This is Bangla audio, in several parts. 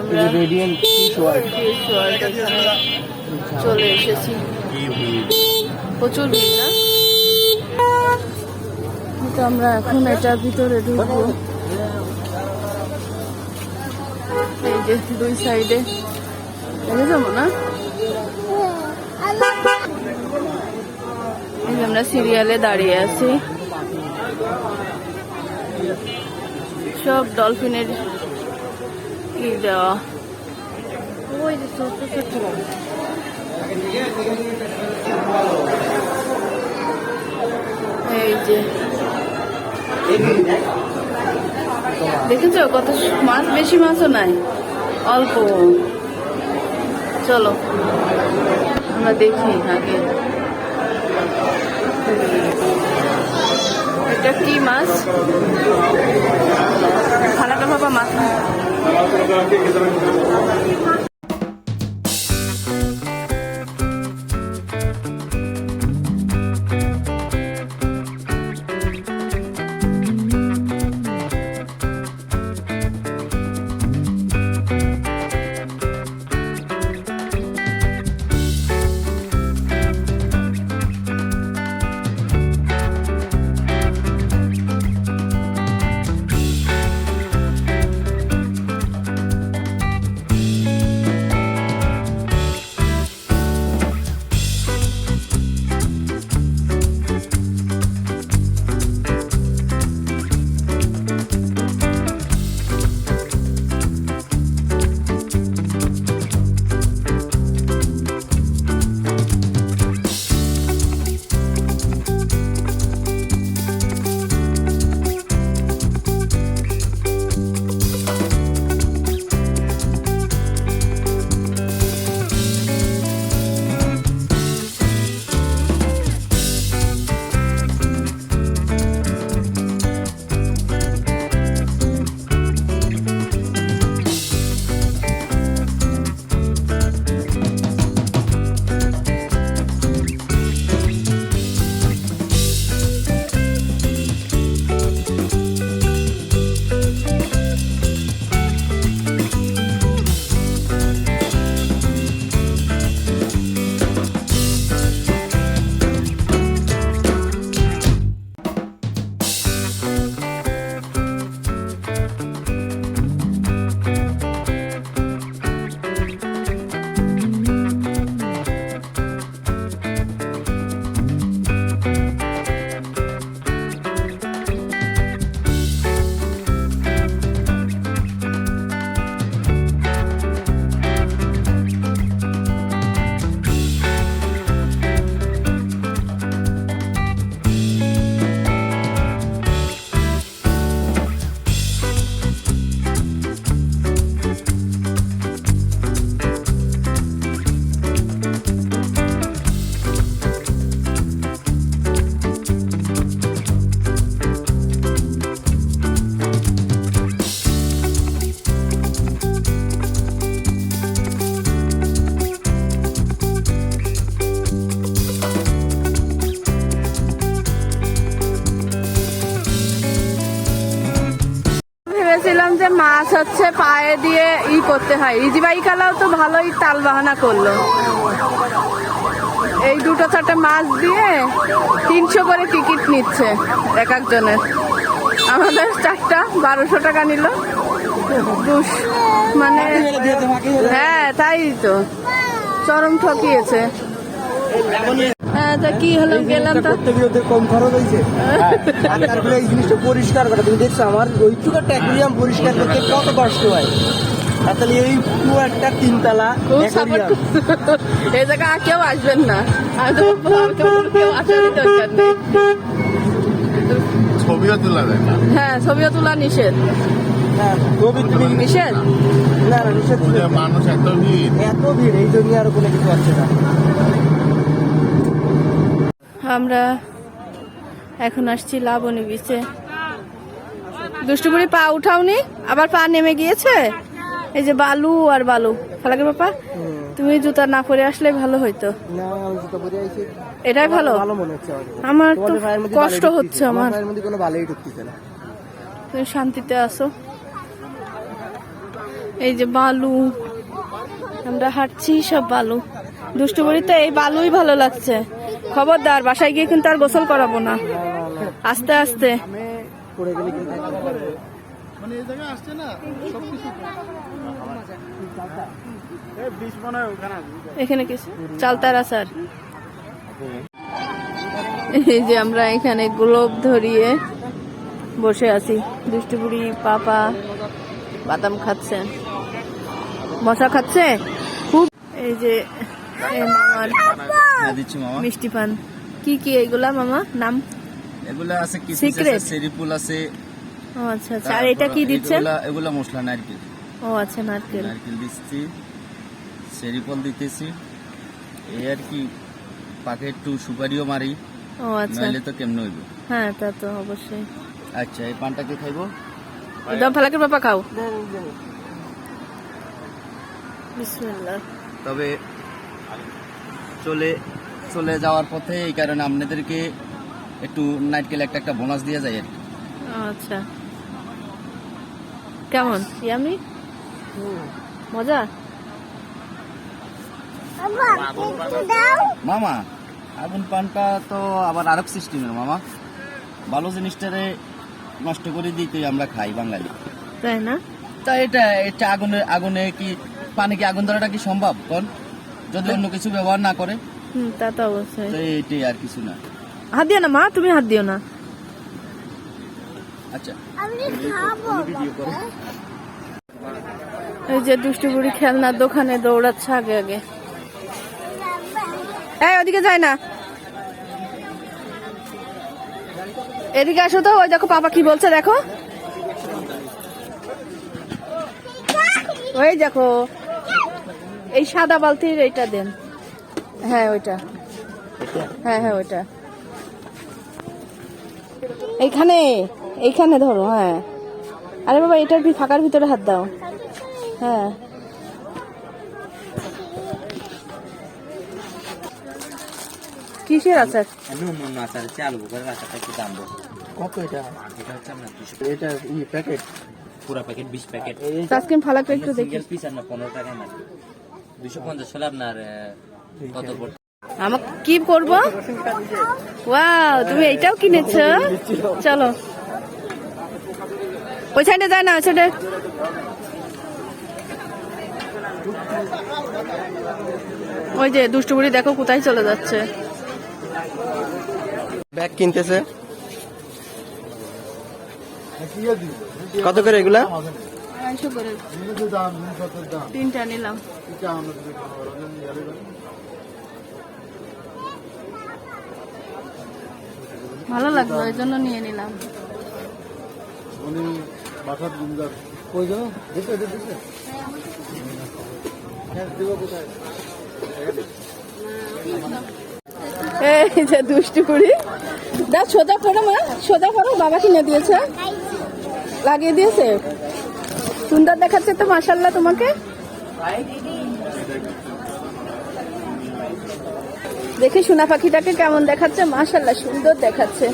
আমরা চলে এসেছি। প্রচুর ভিড় না? তো আমরা এখন এটার ভিতরে ঢুকবো। এই যে দুই সাইডে। দেখে যাব না? আমরা সিরিয়ালে দাঁড়িয়ে আছি। সব ডলফিনের ই ওই যে এই যে। দেখেছ কত মাছ? বেশি মাছও নাই, অল্প। চলো, আমরা দেখি আগে। এটা কি মাছ? খানাটা বাবা মাছ తర్వాత ভেবেছিলাম যে মাছ হচ্ছে পায়ে দিয়ে ই করতে হয়। ইজিবাই কালাও তো ভালোই তাল বাহানা করল। এই দুটো চারটে মাছ দিয়ে তিনশো করে টিকিট নিচ্ছে এক একজনের। আমাদের চারটা বারোশো টাকা নিল। মানে হ্যাঁ তাই তো। চরম ঠকিয়েছে। তা কি হলো গেলাম তো? ওদের কম খরচ হয়েছে। তারপরে এই জিনিসটা পরিষ্কার করা তুমি দেখছ আমার ওইটুকু একটা অ্যাকুরিয়াম পরিষ্কার করতে কত কষ্ট হয়। তাহলে এই পুরো একটা তিনতলা এই জায়গা আর কেউ আসবেন না। আমি তো কেউ আসারই দরকার নেই। ছবিও তোলা যায় হ্যাঁ ছবিও তোলা নিষেধ। হ্যাঁ ছবি তুমি নিষেধ? না না নিষেধ। মানুষ এত ভিড়। এত ভিড় এই জন্য আর কোনো কিছু আছে না। আমরা এখন আসছি লাবণী বিচে দুষ্টুপুরি পা উঠাওনি আবার পা নেমে গিয়েছে? এই যে বালু আর বালু। ফালাকে বাপা তুমি জুতা না পরে আসলে ভালো হইতো। এটাই ভালো। আমার তো কষ্ট হচ্ছে আমার। তুমি শান্তিতে আসো এই যে বালু আমরা হাঁটছি সব বালু। দুষ্টু বুড়িতে এই বালুই ভালো লাগছে। খবরদার, বাসায় গিয়ে কিন্তু আর গোসল করাবো না। আস্তে আস্তে। এখানে কিছু? চালতারা, স্যার। এই যে আমরা এখানে গ্লোব ধরিয়ে বসে আছি। দুষ্টুপুরি পাপা বাদাম খাচ্ছে। মশা খাচ্ছে? খুব এই যে হ্যাঁ দিচ্ছি মামা। মিষ্টি পান। কি কি এইগুলা মামা? নাম? এগুলা আছে কি? সেরিপুল আছে ও আচ্ছা আচ্ছা। আর এটা কি দিচ্ছেন? এগুলা এগুলা মশলা নারকেল। ও আচ্ছা নারকেল। নারকেল দিচ্ছি। সেরিপল দিতেছি। এই আর কি পাকে একটু সুপারিও মারি। ও আচ্ছা। নাইলে তো কেমন হইব? হ্যাঁ তা তো অবশ্যই। আচ্ছা এই পানটাকে খাইবো? একদম ফালাকের পাপা খাও। বিসমিল্লাহ। তবে চলে চলে যাওয়ার পথে এই কারণে আপনাদেরকে একটু নাইট নারকেল একটা একটা বোনাস দিয়ে যায় আর আচ্ছা। কেমন? ইয়ামি? মজা? মামা আগুন পানটা তো আবার আরেক সিস্টেমের মামা। ভালো জিনিসটারে নষ্ট করে দিতে আমরা খাই বাঙালি। তাই না? তা এটা এটা আগুনে আগুনে কি পানি কি আগুন ধরাটা কি সম্ভব? কোন যদি অন্য কিছু ব্যবহার না করে তা তো অবশ্যই। তো এইটাই আর কিছু না। হাত দিও না মা তুমি হাত দিও না। আচ্ছা। এই যে দুষ্টু বুড়ি খেলনার দোকানে দৌড়াচ্ছে আগে আগে। এই ওদিকে যায় না। এদিকে আসো তো ওই দেখো পাপা কি বলছে দেখো। ওই দেখো। এই সাদা বালতির এইটা দেন। হ্যাঁ ওইটা। হ্যাঁ হ্যাঁ ওইটা। এইখানে এইখানে ধরো হ্যাঁ। আরে বাবা এটার ভি- ফাঁকার ভিতরে হাত দাও। হ্যাঁ। কিসের আচার? কত এটা? এটা ই প্যাকেট? পুরা প্যাকেট বিশ প্যাকেট। আইসক্রিম ফালাকে একটু দেখি। সিঙ্গেল পিস আপনার পনেরো টাকা না দুশো পঞ্চাশ হলে আপনার কত পড়বে? আমাকে কি করব ওয়াও তুমি এইটাও কিনেছো? চলো। ওই সাইডে যায় না ওই সাইডে। ওই যে দুষ্টু বুড়ি দেখো কোথায় চলে যাচ্ছে। ব্যাগ কিনতেছে। কত করে এগুলা? আড়াইশো করে। দাম জিনিসপত্রের দাম। তিনটা নিলাম। ভালো লাগল ওই জন্য নিয়ে নিলাম। দেখো এই যে দুষ্টু কুড়ি। দা সোজা করো মা সোজা করো বাবা কিনে দিয়েছে। লাগিয়ে দিয়েছে? সুন্দর দেখাচ্ছে তো মাসাল্লাহ তোমাকে। দেখি সোনা পাখিটাকে কেমন দেখাচ্ছে মাসাল্লাহ সুন্দর দেখাচ্ছে।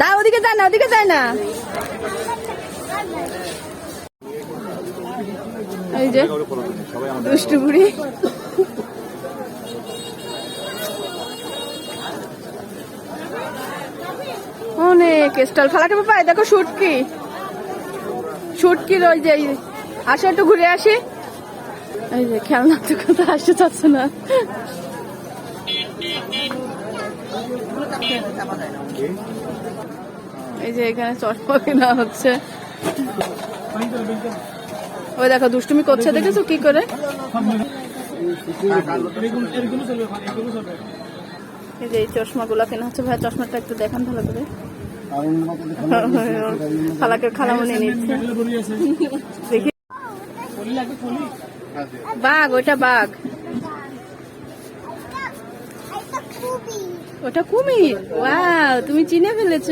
দা ওদিকে যায় না ওদিকে যায় না। এই যে দুষ্টুবুড়ি। অনেক স্টল। ফালাকে পাপাই দেখো শুটকি। শুটকির ওই যে এই, আসো একটু ঘুরে আসি। এই যে দোকান তো আসতে চাচ্ছে না। এই যে এখানে চশমা কেনা হচ্ছে। ওই দেখো দুষ্টুমি করছে দেখেছ কি করে? এই যে এই চশমা চশমাগুলো কেনা হচ্ছে। ভাই চশমাটা একটু দেখান ভালো করে। খালাকে খালামনি নিচ্ছে। দেখি। বাঘ ওটা বাঘ। ওটা কুমির? ওয়াও, তুমি চিনে ফেলেছ?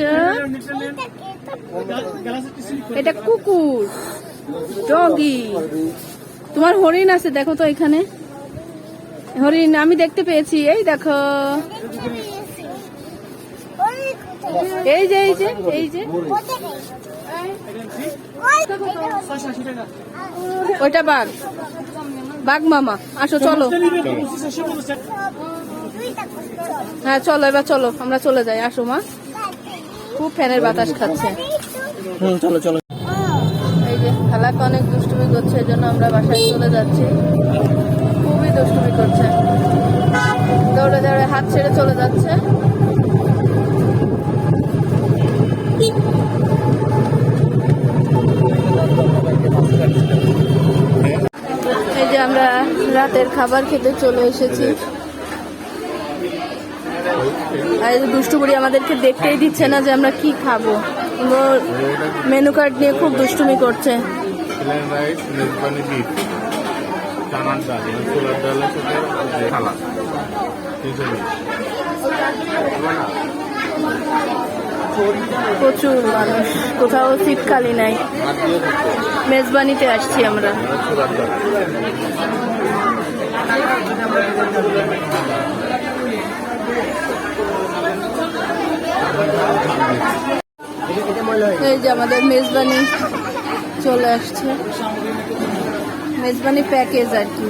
এটা কুকুর, ডগি। তোমার হরিণ আছে, দেখো তো এখানে। হরিণ, আমি দেখতে পেয়েছি, এই দেখো। এই যে এই যে এই যে। ওইটা বাঘ। বাঘ মামা আসো চলো। হ্যাঁ চলো এবার চলো আমরা চলে যাই। আসো মা। খুব ফ্যানের বাতাস খাচ্ছে। চলো চলো। এই যে খালাকে অনেক দুষ্টুমি করছে এই জন্য আমরা বাসায় চলে যাচ্ছি। খুবই দুষ্টুমি করছে। দৌড়ে দৌড়ে হাত ছেড়ে চলে যাচ্ছে। এই যে আমরা রাতের খাবার খেতে চলে এসেছি। আর এই যে দুষ্টু বুড়ি আমাদেরকে দেখতেই দিচ্ছে না যে আমরা কি খাব। মেনু কার্ড নিয়ে খুব দুষ্টুমি করছে। ডাল প্রচুর মানুষ। কোথাও সিট খালি নাই। মেজবানিতে আসছি আমরা। এই যে আমাদের মেজবানি চলে আসছে। মেজবানি প্যাকেজ আর কি।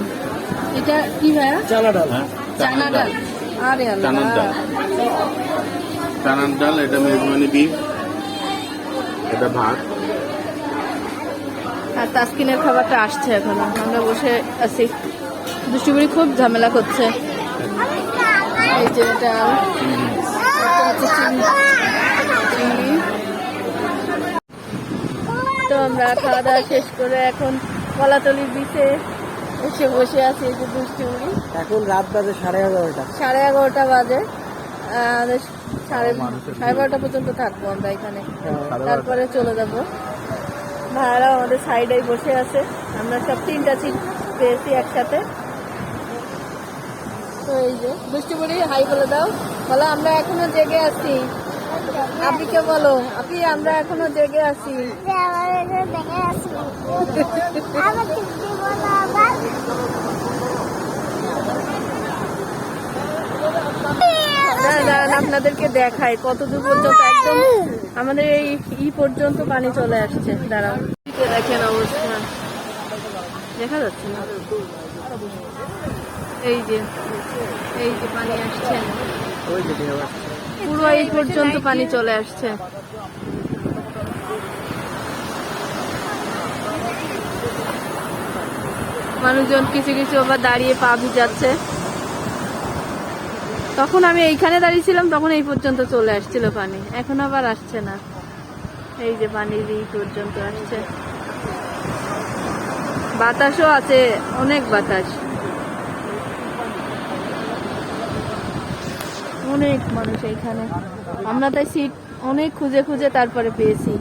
এটা কি ভাইয়া? চানা ডাল। চানা ডাল। আরে আল্লাহ। চানার ডাল এটা মেজবানি বিফ এটা ভাত। আর তাসকিনের খাবারটা আসছে এখনও। আমরা বসে আছি। দুষ্টুগুড়ি খুব ঝামেলা করছে। এই যে ডাল। তো আমরা খাওয়া দাওয়া শেষ করে এখন কলাতলির বিচে এসে বসে আছি এই যে দুষ্টুগুড়ি এখন রাত বাজে সাড়ে এগারোটা। সাড়ে এগারোটা বাজে। সাড়ে সাড়ে বারোটা পর্যন্ত থাকব আমরা এখানে। তারপরে চলে যাব। ভাড়াও আমাদের সাইডে বসে আছে। আমরা সব তিনটা সিট পেয়েছি একসাথে। তো এই যে দুষ্টু বলি হাই বলে দাও। বলো আমরা এখনও জেগে আছি। আপনি কে বলো আপনি আমরা এখনও জেগে আছি। দাঁড়ান, দাঁড়ান, আপনাদেরকে দেখাই কত দূর পর্যন্ত একদম আমাদের এই ই পর্যন্ত পানি চলে আসছে। দাঁড়াও। দেখেন অবস্থা। দেখা যাচ্ছে না? এই যে এই যে পানি আসছে। পুরো এই পর্যন্ত পানি চলে আসছে। মানুষজন কিছু কিছু আবার দাঁড়িয়ে পা ভিজাচ্ছে। তখন আমি এইখানে দাঁড়িয়েছিলাম, তখন এই পর্যন্ত চলে আসছিল পানি। এখন আবার আসছে না। এই যে পানি এই পর্যন্ত আসছে। বাতাসও আছে, অনেক বাতাস। অনেক মানুষ এইখানে। আমরা তাই সিট অনেক খুঁজে খুঁজে তারপরে পেয়েছি।